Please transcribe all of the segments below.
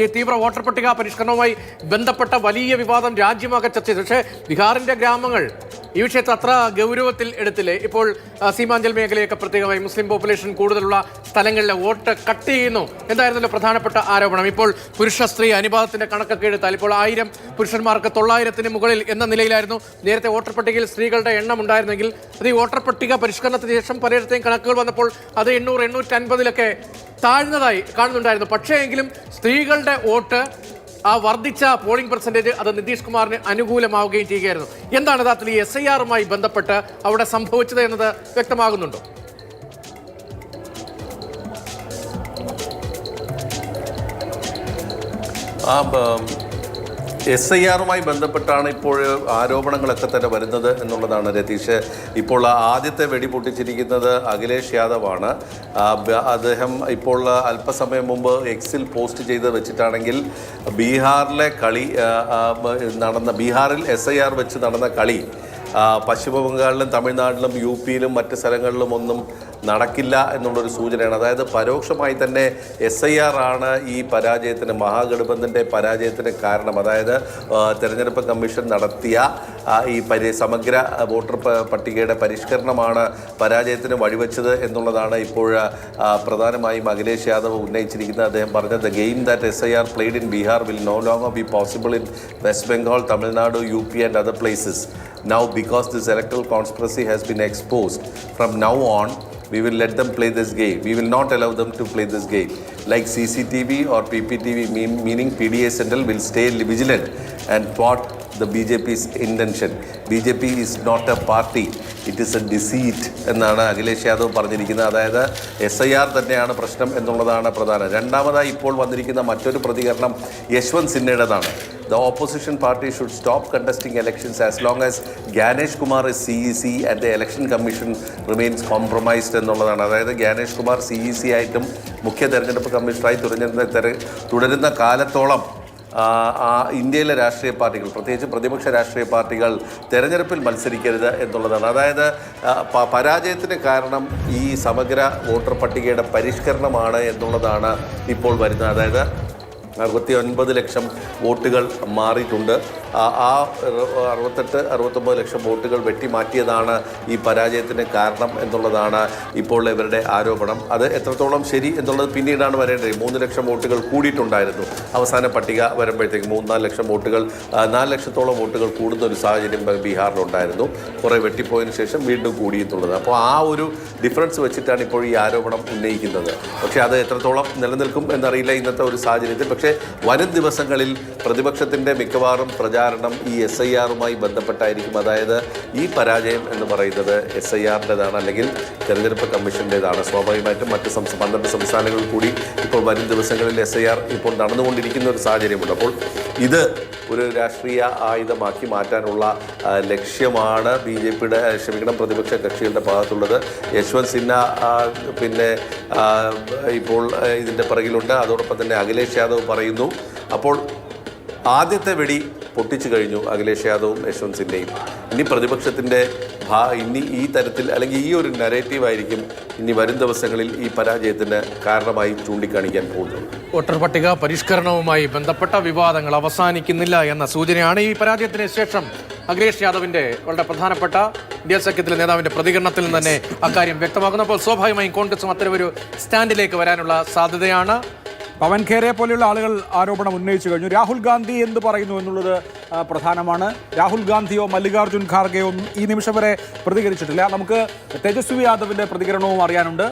ഈ തീവ്ര വോട്ടർ പട്ടിക പരിഷ്കരണവുമായി ബന്ധപ്പെട്ട വലിയ വിവാദം രാജ്യമാകെ ചർച്ച ചെയ്തു. പക്ഷേ ബീഹാറിന്റെ ഗ്രാമങ്ങൾ ഈ വിഷയത്തെ അത്ര ഗൗരവത്തിൽ എടുത്തില്ലേ? ഇപ്പോൾ സീമാഞ്ചൽ മേഖലയൊക്കെ പ്രത്യേകമായി മുസ്ലിം പോപ്പുലേഷൻ കൂടുതലുള്ള സ്ഥലങ്ങളിലെ വോട്ട് കട്ട് ചെയ്യുന്നു എന്തായിരുന്നല്ലോ പ്രധാനപ്പെട്ട ആരോപണം. ഇപ്പോൾ പുരുഷ സ്ത്രീ അനുപാതത്തിന്റെ കണക്കൊക്കെ എടുത്താൽ ഇപ്പോൾ ആയിരം പുരുഷന്മാർക്ക് തൊള്ളായിരത്തിന് മുകളിൽ എന്ന നിലയിലായിരുന്നു. നേരത്തെ വോട്ടർ പട്ടികയിൽ സ്ത്രീകളുടെ എണ്ണം ഉണ്ടായിരുന്നെങ്കിൽ അത് ഈ വോട്ടർ പട്ടിക പരിഷ്കരണത്തിന് ശേഷം പലയിടത്തെയും കണക്കുകൾ വന്നപ്പോൾ അത് എണ്ണൂറ് എണ്ണൂറ്റി അൻപതിലൊക്കെ താഴ്ന്നതായി കാണുന്നുണ്ടായിരുന്നു. പക്ഷേ എങ്കിലും സ്ത്രീകളുടെ വോട്ട് ആ വർദ്ധിച്ച പോളിംഗ് പെർസെന്റേജ് അത് നിതീഷ് കുമാറിന് അനുകൂലമാവുകയും ചെയ്യുകയായിരുന്നു. എന്താണ് യഥാർത്ഥത്തിൽ ഈ എസ് ഐ ആറുമായി ബന്ധപ്പെട്ട് അവിടെ സംഭവിച്ചത് എന്നത് വ്യക്തമാകുന്നുണ്ടോ? ആ എസ് ഐ ആറുമായി ബന്ധപ്പെട്ടാണ് ഇപ്പോൾ ആരോപണങ്ങളൊക്കെ തന്നെ വരുന്നത് എന്നുള്ളതാണ് രതീഷ്. ഇപ്പോൾ ആദ്യത്തെ വെടി പൊട്ടിച്ചിരിക്കുന്നത് അഖിലേഷ് യാദവാണ്. അദ്ദേഹം ഇപ്പോൾ അല്പസമയം മുമ്പ് എക്സിൽ പോസ്റ്റ് ചെയ്ത് വെച്ചിട്ടാണെങ്കിൽ ബീഹാറിലെ കളി നടന്ന ബീഹാറിൽ എസ് ഐ ആർ വെച്ച് നടന്ന കളി പശ്ചിമ ബംഗാളിലും തമിഴ്നാട്ടിലും യു പിയിലും മറ്റ് സ്ഥലങ്ങളിലും ഒന്നും നടക്കില്ല എന്നുള്ളൊരു സൂചനയാണ്. അതായത് പരോക്ഷമായി തന്നെ എസ് ഐ ആർ ആണ് ഈ പരാജയത്തിന് മഹാഗഠബന്ധന്റെ പരാജയത്തിന് കാരണം. അതായത് തെരഞ്ഞെടുപ്പ് കമ്മീഷൻ നടത്തിയ ഈ പരി സമഗ്ര വോട്ടർ പട്ടികയുടെ പരിഷ്കരണമാണ് പരാജയത്തിന് വഴിവെച്ചത് എന്നുള്ളതാണ് ഇപ്പോൾ പ്രധാനമായും അഖിലേഷ് യാദവ് ഉന്നയിച്ചിരിക്കുന്നത്. അദ്ദേഹം പറഞ്ഞത് the game that S I R played in Bihar will no longer be possible in West Bengal Tamil Nadu U P and other places now because this electoral conspiracy has been exposed from now on we will let them play this game. We will not allow them to play this game. Like cctv or pptv mean, meaning pda central will stay vigilant and thwart the bjp's intention. Bjp is not a party it is a deceit എന്നാണ് അഖിലേഷ് യാദവ് പറഞ്ഞിരിക്കുന്നത്. അതായത് S I R തന്നെയാണ് പ്രശ്നം എന്നുള്ളതാണ് പ്രധാനം. രണ്ടാമതായി ഇപ്പോൾ വന്നിരിക്കുന്ന മറ്റൊരു പ്രതികരണം Yashwant സിൻഹയുടേതാണ് party should stop contesting elections as long as Gyanesh Kumar is C E C and the election commission remains compromised എന്നുള്ളതാണ്. അതായത് Gyanesh Kumar C E C ആയിട്ടും മുഖ്യ തെരഞ്ഞെടുപ്പ് കമ്മീഷണറായി തുടരുന്ന തുടരുന്ന കാലത്തോളം ഇന്ത്യയിലെ രാഷ്ട്രീയ പാർട്ടികൾ പ്രത്യേകിച്ച് പ്രതിപക്ഷ രാഷ്ട്രീയ പാർട്ടികൾ തെരഞ്ഞെടുപ്പിൽ മത്സരിക്കരുത് എന്നുള്ളതാണ്. അതായത് പരാജയത്തിന് കാരണം ഈ സമഗ്ര വോട്ടർ പട്ടികയുടെ പരിഷ്കരണമാണ് എന്നുള്ളതാണ് ഇപ്പോൾ വരുന്നത്. അതായത് അറുപത്തി ഒൻപത് ലക്ഷം വോട്ടുകൾ മാറിയിട്ടുണ്ട്. ആ അറുപത്തെട്ട് അറുപത്തൊമ്പത് ലക്ഷം വോട്ടുകൾ വെട്ടിമാറ്റിയതാണ് ഈ പരാജയത്തിന് കാരണം എന്നുള്ളതാണ് ഇപ്പോൾ ഇവരുടെ ആരോപണം. അത് എത്രത്തോളം ശരി എന്നുള്ളത് പിന്നീടാണ് വരേണ്ടത്. മൂന്ന് ലക്ഷം വോട്ടുകൾ കൂടിയിട്ടുണ്ടായിരുന്നു. അവസാന പട്ടിക വരുമ്പോഴത്തേക്ക് മൂന്നാൽ ലക്ഷം വോട്ടുകൾ നാല് ലക്ഷത്തോളം വോട്ടുകൾ കൂടുന്ന ഒരു സാഹചര്യം ബീഹാറിലുണ്ടായിരുന്നു. കുറേ വെട്ടിപ്പോയതിനു ശേഷം വീണ്ടും കൂടി എന്നുള്ളത്. അപ്പോൾ ആ ഒരു ഡിഫറൻസ് വെച്ചിട്ടാണ് ഇപ്പോൾ ഈ ആരോപണം ഉന്നയിക്കുന്നത്. പക്ഷേ അത് എത്രത്തോളം നിലനിൽക്കും എന്നറിയില്ല ഇന്നത്തെ ഒരു സാഹചര്യത്തിൽ. പക്ഷേ വരും ദിവസങ്ങളിൽ പ്രതിപക്ഷത്തിന്റെ മിക്കവാറും പ്രചാരണം ഈ എസ് ഐ ആറുമായി ബന്ധപ്പെട്ടായിരിക്കും. അതായത് ഈ പരാജയം എന്ന് പറയുന്നത് എസ് ഐ ആറിന്റെതാണ് അല്ലെങ്കിൽ തെരഞ്ഞെടുപ്പ് കമ്മീഷന്റെതാണ്. സ്വാഭാവികമായിട്ടും മറ്റ് സംസ്ഥാന പന്ത്രണ്ട് സംസ്ഥാനങ്ങളിൽ കൂടി ഇപ്പോൾ വരും ദിവസങ്ങളിൽ എസ് ഐ ആർ ഇപ്പോൾ നടന്നുകൊണ്ടിരിക്കുന്ന ഒരു സാഹചര്യമുണ്ട്. അപ്പോൾ ഇത് ഒരു രാഷ്ട്രീയ ആയുധമാക്കി മാറ്റാനുള്ള ലക്ഷ്യമാണ് ബി ജെ പിയുടെ ക്ഷമിക്കണം പ്രതിപക്ഷ കക്ഷികളുടെ ഭാഗത്തുള്ളത്. യശ്വന്ത് സിൻഹ പിന്നെ ഇപ്പോൾ ഇതിന്റെ പിറകിലുണ്ട്. അതോടൊപ്പം തന്നെ അഖിലേഷ് യാദവ് പറയുന്നു. അപ്പോൾ ആദ്യത്തെ വെടി പൊട്ടിച്ചു കഴിഞ്ഞു അഖിലേഷ് യാദവും യശ്വന്ത് സിൻഹയും ഇനി പ്രതിപക്ഷത്തിന്റെ ഭാ ഇനി ഈ തരത്തിൽ അല്ലെങ്കിൽ ഈ ഒരു നരേറ്റീവായിരിക്കും ഇനി വരും ദിവസങ്ങളിൽ ഈ പരാജയത്തിന് കാരണമായി ചൂണ്ടിക്കാണിക്കാൻ പോകുന്നത്. വോട്ടർ പട്ടിക പരിഷ്കരണവുമായി ബന്ധപ്പെട്ട വിവാദങ്ങൾ അവസാനിക്കുന്നില്ല എന്ന സൂചനയാണ് ഈ പരാജയത്തിന് ശേഷം അഖിലേഷ് യാദവിന്റെ വളരെ പ്രധാനപ്പെട്ട ഇന്ത്യ സഖ്യത്തിലെ നേതാവിന്റെ പ്രതികരണത്തിൽ നിന്ന് തന്നെ അക്കാര്യം വ്യക്തമാകുന്നു അപ്പോൾ സ്വാഭാവികമായും കോൺഗ്രസും അത്തരമൊരു സ്റ്റാൻഡിലേക്ക് വരാനുള്ള സാധ്യതയാണ്. പവൻ ഖേരെ പോലെയുള്ള ആളുകൾ ആരോപണം ഉന്നയിച്ചു കഴിഞ്ഞു. രാഹുൽ ഗാന്ധി എന്ത് പറയുന്നു എന്നുള്ളത് പ്രധാനമാണ്. രാഹുൽ ഗാന്ധിയോ മല്ലികാർജുൻ ഖാർഗെയോ ഈ നിമിഷം വരെ പ്രതികരിച്ചിട്ടില്ല. നമുക്ക് തേജസ്വി യാദവിന്റെ പ്രതികരണവും അറിയാനുണ്ട്.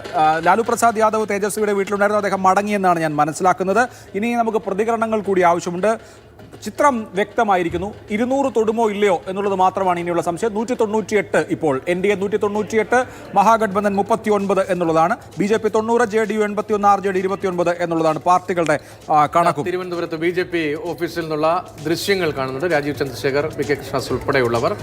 ലാലു പ്രസാദ് യാദവ് തേജസ്വിയുടെ വീട്ടിലുണ്ടായിരുന്നു. അദ്ദേഹം മടങ്ങിയെന്നാണ് ഞാൻ മനസ്സിലാക്കുന്നത്. ഇനി നമുക്ക് പ്രതികരണങ്ങൾ കൂടി ആവശ്യമുണ്ട്. ചിത്രം വ്യക്തമായിരിക്കുന്നു. ഇരുന്നൂറ് തൊടുമോ ഇല്ലയോ എന്നുള്ളത് മാത്രമാണ് ഇനിയുള്ള സംശയം. നൂറ്റി തൊണ്ണൂറ്റിയെട്ട് ഇപ്പോൾ. എൻ ഡി എ നൂറ്റി തൊണ്ണൂറ്റിയെട്ട് മഹാഗഡ്ബന്ധൻ മുപ്പത്തി ഒൻപത് എന്നുള്ളതാണ്. ബി ജെ പി തൊണ്ണൂറ് ജെ ഡി യു എൺപത്തി ഒന്ന് ആർ ജെ ഡി ഇരുപത്തി ഒൻപത് എന്നുള്ളതാണ് പാർട്ടികളുടെ കണക്ക്. തിരുവനന്തപുരത്ത് ബി ജെ പി ഓഫീസിൽ നിന്നുള്ള ദൃശ്യങ്ങൾ കാണുന്നുണ്ട്. രാജീവ് ചന്ദ്രശേഖർ വി കെ കൃഷ്ണസ് ഉൾപ്പെടെയുള്ളവർ.